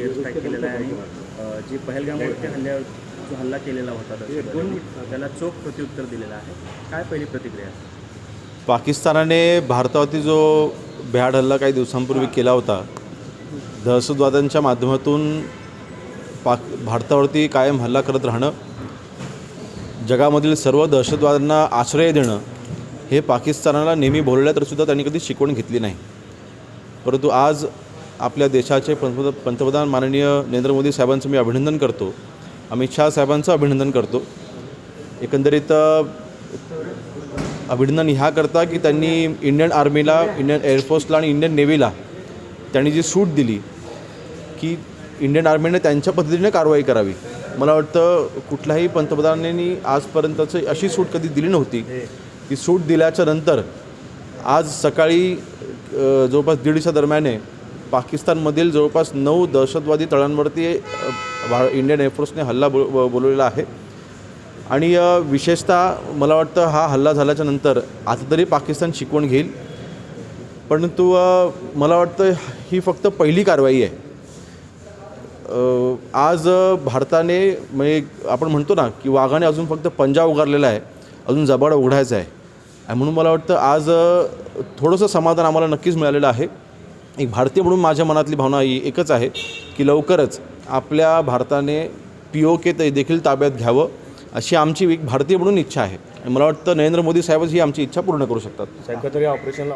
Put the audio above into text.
Air strike केलेला आहे. आणि जी पहलगामवरती हल्ल्यावर जो हल्ला केलेला होता दहशतवाद्यांनी, त्याला चोख प्रत्युत्तर दिलेलं आहे. काय पहिली प्रतिक्रिया? पाकिस्तानाने भारतावरती जो भ्याड हल्ला काही दिवसांपूर्वी केला होता दहशतवाद्यांच्या माध्यमातून पाक भारतावरती कायम हल्ला करत राहणं जगामधील सर्व दहशतवाद्यांना आश्रय देणं हे पाकिस्तानाला नेहमी बोलल्या तर सुद्धा त्यांनी कधी शिकवण घेतली नाही. परंतु आज आपल्या देशाचे पंतप्रधान पंतप्रधान माननीय नरेंद्र मोदी साहेबांचं मी अभिनंदन करतो. अमित शहा साहेबांचं अभिनंदन करतो. एकंदरीत अ, अभिनंदन ह्याकरता की त्यांनी इंडियन आर्मीला इंडियन एअरफोर्सला आणि इंडियन नेव्हीला त्यांनी जी सूट दिली की इंडियन आर्मीने त्यांच्या पद्धतीने कारवाई करावी. मला वाटतं कुठल्याही पंतप्रधानांनी आजपर्यंतचं अशी सूट कधी दिली नव्हती. की सूट दिल्याच्या नंतर आज सकाळी जवळपास दीडच्या दरम्याने पाकिस्तानमधील जवळपास नऊ दहशतवादी तळांवरती भा- इंडियन एअरफोर्सने हल्ला बो ब- बोलवलेला आहे. आणि विशेषतः मला वाटतं हा हल्ला झाल्याच्यानंतर आता तरी पाकिस्तान शिकवण घेईल. परंतु मला वाटतं ही फक्त पहिली कारवाई आहे. आज भारताने म्हणजे आपण म्हणतो ना की वाघाने अजून फक्त पंजा उगारलेला आहे अजून जबाड उघडायचा आहे. म्हणून मला वाटतं आज थोडंसं समाधान आम्हाला नक्कीच मिळालेलं आहे. एक भारतीय म्हणून माझ्या मनातली भावना ही एकच आहे की लवकरच आपल्या भारताने पी ओ के ते देखील ताब्यात घ्यावं अशी आमची एक भारतीय म्हणून इच्छा आहे. मला वाटतं नरेंद्र मोदी साहेबच ही आमची इच्छा पूर्ण करू शकतात. ऑपरेशनला